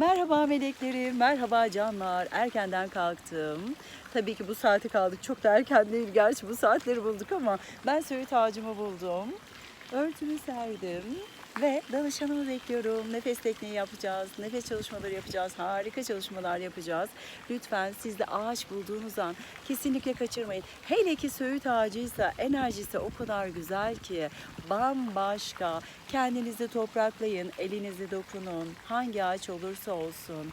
Merhaba meleklerim, merhaba canlar. Erkenden kalktım. Tabii ki bu saate kaldık. Çok da erken değil gerçi bu saatleri bulduk ama ben söğüt ağacımı buldum. Örtümü serdim ve danışanımı bekliyorum. Nefes tekniği yapacağız, nefes çalışmaları yapacağız, harika çalışmalar yapacağız. Lütfen siz de ağaç bulduğunuz an kesinlikle kaçırmayın. Hele ki söğüt ağacıysa enerjisi o kadar güzel ki bambaşka. Kendinizi topraklayın, elinizi dokunun. Hangi ağaç olursa olsun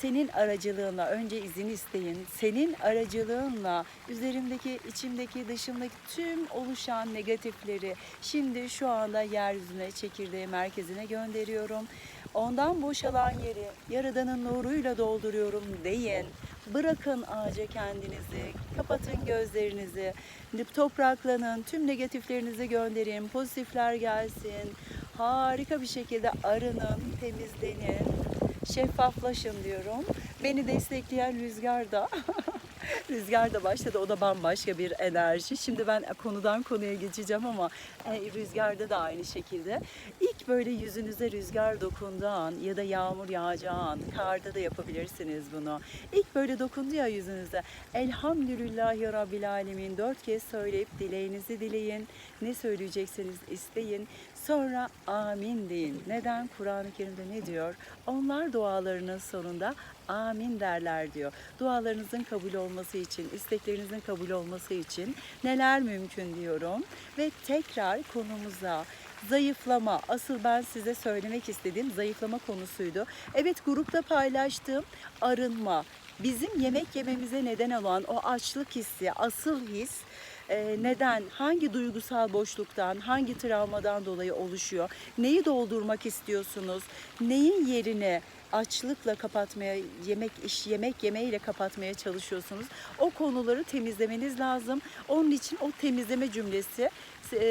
senin aracılığınla önce izin isteyin. Senin aracılığınla üzerimdeki, içimdeki, dışımdaki tüm oluşan negatifleri şimdi şu anda yeryüzüne, çekirdeği merkezine gönderiyorum. Ondan boşalan yeri Yaradan'ın nuruyla dolduruyorum deyin. Bırakın ağaca kendinizi, kapatın gözlerinizi, topraklanın, tüm negatiflerinizi gönderin, pozitifler gelsin. Harika bir şekilde arının, temizlenin şeffaflaşın diyorum. Beni destekleyen Rüzgar da Rüzgar da başladı. O da bambaşka bir enerji. Şimdi ben konudan konuya geçeceğim ama e, Rüzgar'da da aynı şekilde. İlk böyle yüzünüze rüzgar dokunduğu an ya da yağmur yağacağı an, karda da yapabilirsiniz bunu. İlk böyle dokundu ya yüzünüze. Elhamdülillahi Rabbil Alemin dört kez söyleyip dileğinizi dileyin. Ne söyleyecekseniz isteyin. Sonra amin deyin. Neden? Kur'an-ı Kerim'de ne diyor? Onlar dualarının sonunda amin derler diyor. Dualarınızın kabul olması için, isteklerinizin kabul olması için neler mümkün diyorum. Ve tekrar konumuza zayıflama. Asıl ben size söylemek istediğim zayıflama konusuydu. Evet grupta paylaştığım arınma. Bizim yemek yememize neden olan o açlık hissi, asıl his e, neden, hangi duygusal boşluktan, hangi travmadan dolayı oluşuyor? Neyi doldurmak istiyorsunuz? Neyin yerine açlıkla kapatmaya, yemek iş yemek yemeyle kapatmaya çalışıyorsunuz. O konuları temizlemeniz lazım. Onun için o temizleme cümlesi e,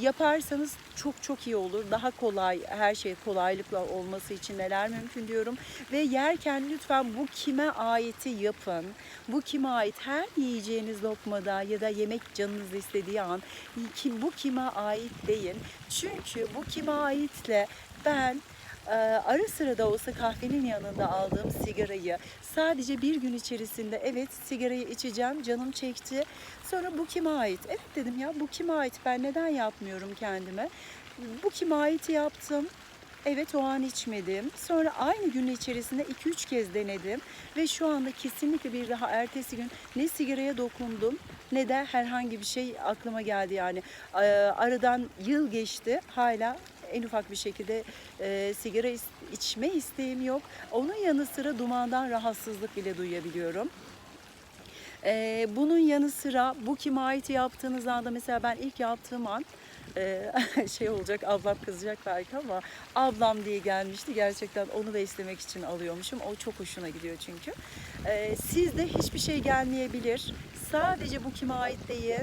yaparsanız çok çok iyi olur. Daha kolay, her şey kolaylıkla olması için neler mümkün diyorum. Ve yerken lütfen bu kime aiti yapın. Bu kime ait her yiyeceğiniz lokmada ya da yemek canınız istediği an ki bu kime ait deyin. Çünkü bu kime aitle ben ee, ara sıra da olsa kahvenin yanında aldığım sigarayı sadece bir gün içerisinde evet sigarayı içeceğim canım çekti. Sonra bu kime ait? Evet dedim ya bu kime ait ben neden yapmıyorum kendime? Bu kime ait yaptım. Evet o an içmedim. Sonra aynı gün içerisinde 2-3 kez denedim. Ve şu anda kesinlikle bir daha ertesi gün ne sigaraya dokundum ne de herhangi bir şey aklıma geldi yani. Ee, Aradan yıl geçti hala en ufak bir şekilde e, sigara is- içme isteğim yok. Onun yanı sıra dumandan rahatsızlık bile duyabiliyorum. Ee, bunun yanı sıra bu kime ait yaptığınız anda mesela ben ilk yaptığım an e, şey olacak ablam kızacak belki ama ablam diye gelmişti. Gerçekten onu beslemek için alıyormuşum. O çok hoşuna gidiyor çünkü. Ee, sizde hiçbir şey gelmeyebilir. Sadece bu kime ait değil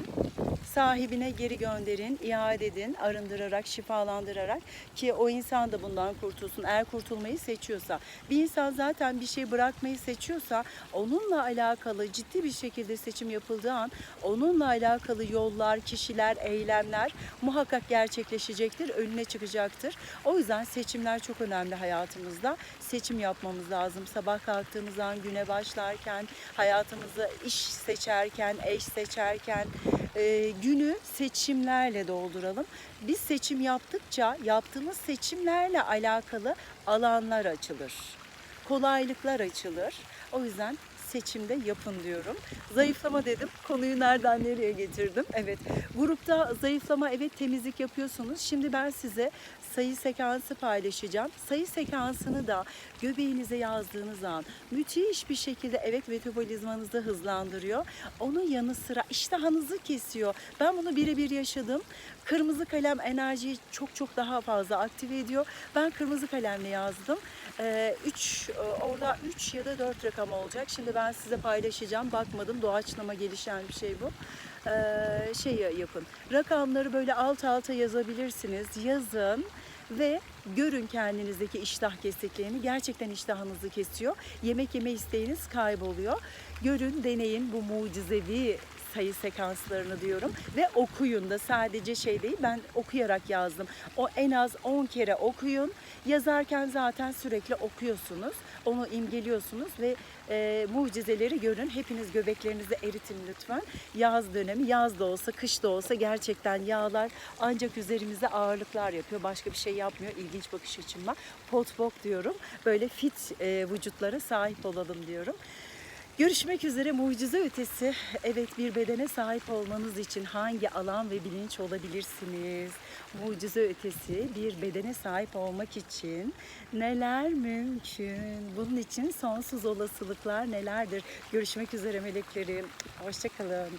sahibine geri gönderin, iade edin, arındırarak, şifalandırarak ki o insan da bundan kurtulsun. Eğer kurtulmayı seçiyorsa, bir insan zaten bir şey bırakmayı seçiyorsa onunla alakalı ciddi bir şekilde seçim yapıldığı an onunla alakalı yollar, kişiler, eylemler gerçekleşecektir, önüne çıkacaktır. O yüzden seçimler çok önemli hayatımızda. Seçim yapmamız lazım. Sabah kalktığımız an güne başlarken, hayatımızı iş seçerken, eş seçerken, e, günü seçimlerle dolduralım. Biz seçim yaptıkça yaptığımız seçimlerle alakalı alanlar açılır. Kolaylıklar açılır. O yüzden seçimde yapın diyorum. Zayıflama dedim. Konuyu nereden nereye getirdim? Evet. Grupta zayıflama evet temizlik yapıyorsunuz. Şimdi ben size sayı sekansı paylaşacağım. Sayı sekansını da göbeğinize yazdığınız an müthiş bir şekilde evet metabolizmanızı hızlandırıyor. Onun yanı sıra iştahınızı kesiyor. Ben bunu birebir yaşadım. Kırmızı kalem enerjiyi çok çok daha fazla aktive ediyor. Ben kırmızı kalemle yazdım. 3 orada 3 ya da 4 rakam olacak. Şimdi ben size paylaşacağım. Bakmadım. Doğaçlama gelişen bir şey bu. Ee, şey yapın. Rakamları böyle alt alta yazabilirsiniz. Yazın ve görün kendinizdeki iştah kesikliğini. Gerçekten iştahınızı kesiyor. Yemek yeme isteğiniz kayboluyor. Görün, deneyin bu mucizevi sayı sekanslarını diyorum ve okuyun da sadece şey değil ben okuyarak yazdım. O en az 10 kere okuyun. Yazarken zaten sürekli okuyorsunuz. Onu imgeliyorsunuz ve e, mucizeleri görün. Hepiniz göbeklerinizi eritin lütfen. Yaz dönemi yaz da olsa kış da olsa gerçekten yağlar ancak üzerimize ağırlıklar yapıyor. Başka bir şey yapmıyor. İlginç bakış açım var. Pot bok diyorum. Böyle fit e, vücutlara sahip olalım diyorum. Görüşmek üzere mucize ötesi. Evet bir bedene sahip olmanız için hangi alan ve bilinç olabilirsiniz? Mucize ötesi bir bedene sahip olmak için neler mümkün? Bunun için sonsuz olasılıklar nelerdir? Görüşmek üzere meleklerim. Hoşçakalın.